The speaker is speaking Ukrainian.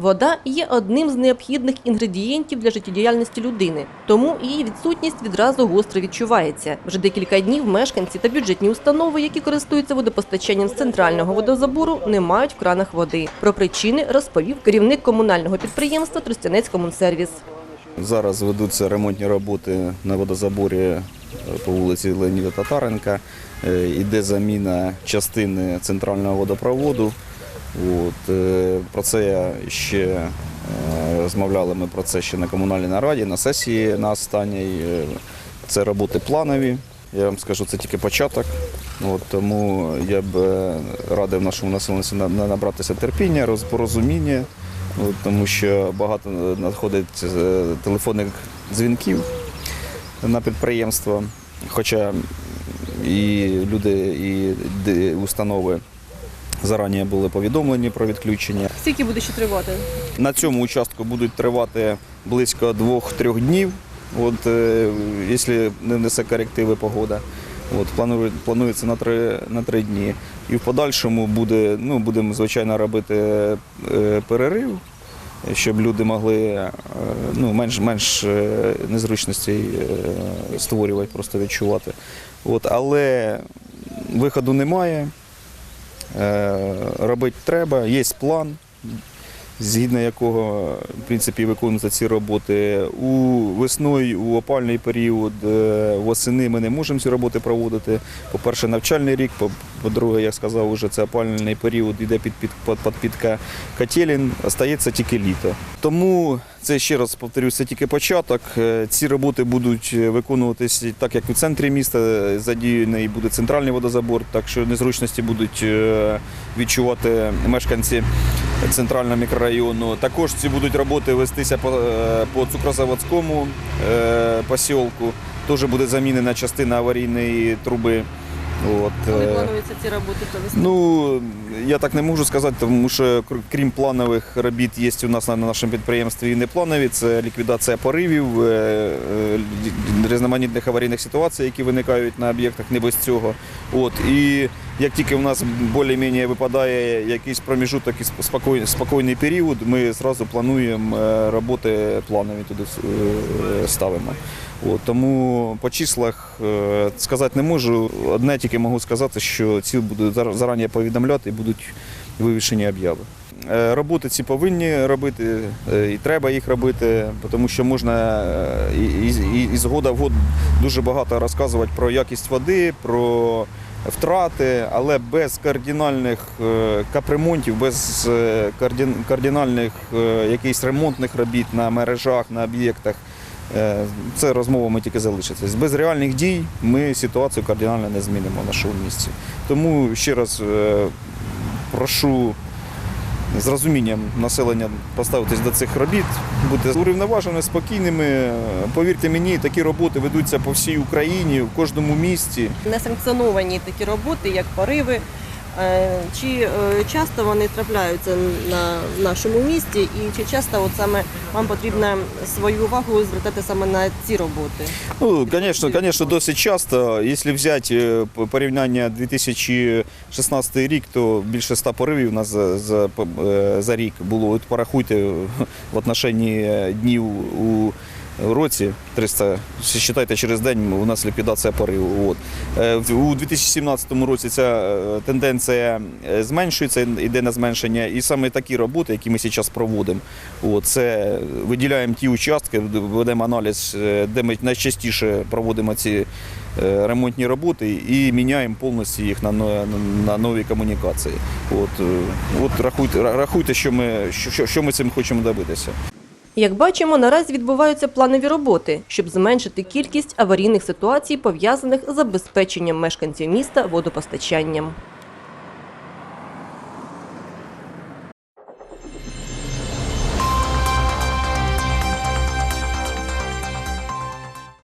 Вода є одним з необхідних інгредієнтів для життєдіяльності людини, тому її відсутність відразу гостро відчувається. Вже декілька днів мешканці та бюджетні установи, які користуються водопостачанням з центрального водозабору, не мають в кранах води. Про причини розповів керівник комунального підприємства Тростянець Комунсервіс. Зараз ведуться ремонтні роботи на водозаборі е, по вулиці Леоніда Татаренка. Е, Іде заміна частини центрального водопроводу. От, е, про це ще е, розмовляли ми про це ще на комунальній нараді, на сесії на останній. Е, Це роботи планові. Я вам скажу, це тільки початок. От, тому я б радив нашому населенцю на- на- набратися терпіння, роз- порозуміння, от, тому що багато надходить телефонних дзвінків на підприємство. Хоча і люди, і установи зарані були повідомлені про відключення. Скільки буде ще тривати? На цьому участку будуть тривати близько двох-трьох днів, от, е, якщо не внесе корективи погода. От, планується на три, на три дні. І в подальшому буде, ну, будемо, звичайно, робити е, перерив, щоб люди могли е, ну, менш, менш незручностей створювати, просто відчувати. От, але виходу немає. Е, Робити треба, є план, згідно якого в принципі, виконуються ці роботи. У весною, у опальний період, е, восени ми не можемо ці роботи проводити. По-перше, навчальний рік, по- по-друге, як сказав, вже це опальний період, йде під, під, під, підпітка котелін, остається тільки літо. Тому це ще раз повторюю, це тільки початок. Е, Ці роботи будуть виконуватися так, як у центрі міста задіяний буде центральний водозабор, так що незручності будуть е, відчувати мешканці центрального мікрорайону. Також ці будуть роботи вестися по, е, по цукрозаводському е, посілку. Теж буде замінена частина аварійної труби. От, е, плануються ці роботи провести? Ну, я так не можу сказати, тому що крім планових робіт, є у нас на нашому підприємстві і непланові. Це ліквідація поривів, е, різноманітних аварійних ситуацій, які виникають на об'єктах, не без цього. От, і як тільки в нас більш-менш випадає якийсь проміжуток і сп- спокій- спокійний період, ми одразу плануємо е, роботи планові туди е, ставимо. От, тому по числах е, сказати не можу. Одне тільки можу сказати, що ці будуть зар- зарані повідомляти і будуть вивішені об'яви. Роботи ці повинні робити, і треба їх робити, тому що можна і, і, і года в год дуже багато розказувати про якість води, про втрати, але без кардинальних е, капремонтів, без е, кардинальних е, якихось ремонтних робіт на мережах, на об'єктах. Це розмовами тільки залишиться. Без реальних дій ми ситуацію кардинально не змінимо в нашому місці. Тому ще раз прошу з розумінням населення поставитись до цих робіт, бути урівноваженими, спокійними. Повірте мені, такі роботи ведуться по всій Україні, в кожному місті. Несанкціоновані такі роботи, як пориви. Е, Чи е, часто вони трапляються на нашому місті, і чи часто от саме вам потрібно свою увагу звертати саме на ці роботи? Ну, звісно, звісно, досить часто. Якщо взяти порівняння 2016 рік, то більше 100 поривів у нас за, за, е, за рік було. От порахуйте в отношенні днів у році 300, считайте, через день у нас ліквідація пориву. От. Е, У 2017 році ця е, тенденція е, зменшується, йде на зменшення. І саме такі роботи, які ми зараз проводимо, от, це виділяємо ті участки, ведемо аналіз, де ми найчастіше проводимо ці ремонтні роботи і міняємо повністю їх на, на нові комунікації. От, от рахуйте, рахуйте, що ми, що- що ми цим хочемо добитися. Як бачимо, наразі відбуваються планові роботи, щоб зменшити кількість аварійних ситуацій, пов'язаних з забезпеченням мешканців міста водопостачанням.